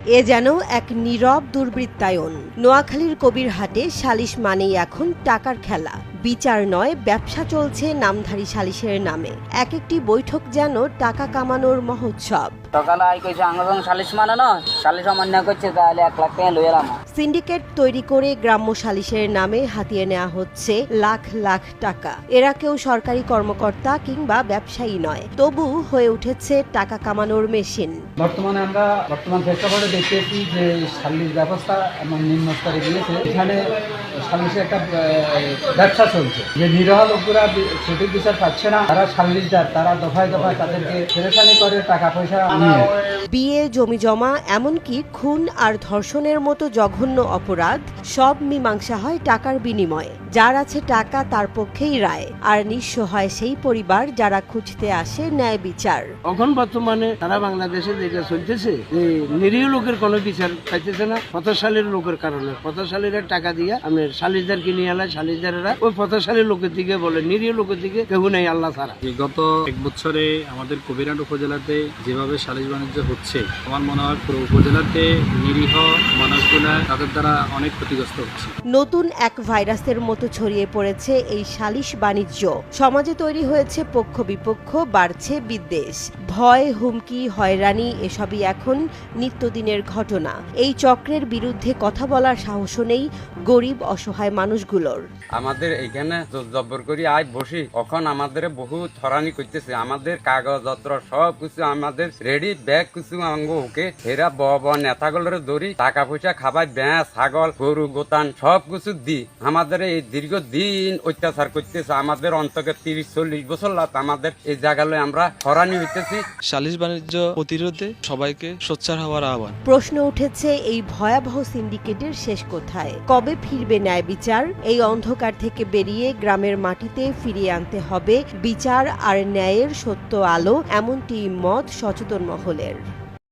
এ যেন এক নীরব দুর্বৃত্তায়ন। নোয়াখালীর কবির হাটে সালিশ মানেই এখন টাকার খেলা। বিচার নয় ব্যবসা চলছে নামধারী সালিশের নামে। এক একটি বৈঠক যেন টাকা কামানোর মহোৎসব। সকালে আই কইছে আঙ্গন সালিশ মানে সালিশ অমান্য করছে তাহলে এক লাখ টাকা লই সিন্ডিকেট তৈরি করে গ্রাম্য সালিশের নামে হাতিয়ে নেওয়া হচ্ছে লাখ লাখ টাকা। এরা কেউ সরকারি কর্মকর্তা কিংবা ব্যবসায়ী নয় তবু হয়ে উঠেছে টাকা কামানোর মেশিন। বর্তমানে আমরা বর্তমান প্রেক্ষাপটে দেখতেছি যে সালিশ ব্যবস্থা এবং নিম্ন স্তরে গিয়েছে। এখানে সালিশে একটা ব্যবসা চলছে। যে নিরহ লোকেরা বি- সঠিক বিচার পাচ্ছে না তারা সালিশদার তারা দফায় দফায় তাদেরকে পেরেশানি করে টাকা পয়সা নিয়ে। বিয়ে জমি জমা এমনকি খুন আর ধর্ষণের মতো জঘন্য অপরাধ সব মীমাংসা হয় টাকার বিনিময়ে। যার আছে টাকা তার পক্ষেই রায়। আর নিঃস্ব হয় সেই পরিবার যারা খুঁজতে আসে ন্যায় বিচার। এখন বর্তমানে সারা বাংলাদেশে যেটা চলতেছে যে নিরীহ লোকের কোনো বিচার পাইতেছে না পথশালীর লোকের কারণে। পথশালীরা টাকা দিয়ে আপনি সালিশদার কিনে আলা সালিশদারেরা ওই পথশালীর লোকের দিকে বলে নিরীহ লোকের দিকে কেউ নেই আল্লাহ ছাড়া। বিগত এক বছরে আমাদের কবিরাট উপজেলাতে যেভাবে সালিশ বাণিজ্য হচ্ছে আমার মনে হয় পুরো উপজেলাতে নিরীহ মানুষগুলা তাদের দ্বারা অনেক ক্ষতিগ্রস্ত হচ্ছে। নতুন এক ভাইরাসের মতো ছড়িয়ে পড়েছে এই সালিশ বাণিজ্য। সমাজে তৈরি হয়েছে পক্ষ বিপক্ষ বাড়ছে বিদ্বেষ। ভয় হুমকি হয়রানি এসবই এখন নিত্যদিনের ঘটনা। এই চক্রের বিরুদ্ধে কথা বলার সাহসও নেই গরিব অসহায় মানুষগুলোর। আমাদের এইখানে জব্বর করি আয় বসি। এখন আমাদের বহু থরানি করতেছে। আমাদের কাগজপত্র সব কিছু আমাদের রেডি ব্যাগ কিছু আঙ্গ ওকে। এরা ব ব নেতাগুলোর ধরি টাকা পয়সা খাবার ব্যাঁ ছাগল গরু গোতান সব কিছু দি আমাদের এই দীর্ঘ দিন অত্যাচার করতেছে। আমাদের অন্তকে তিরিশ চল্লিশ বছর লাগ আমাদের এই জায়গায় আমরা হরানি হইতেছি। সালিশ বাণিজ্য প্রতিরোধে সবাইকে সোচ্চার হওয়ার আহ্বান। প্রশ্ন উঠেছে এই ভয়াবহ সিন্ডিকেটের শেষ কোথায়? কবে ফিরবে ন্যায় বিচার? এই অন্ধকার থেকে বেরিয়ে গ্রামের মাটিতে ফিরিয়ে আনতে হবে। বিচার আর ন্যায়ের সত্য আলো, এমনটি মত সচেতন মহলের।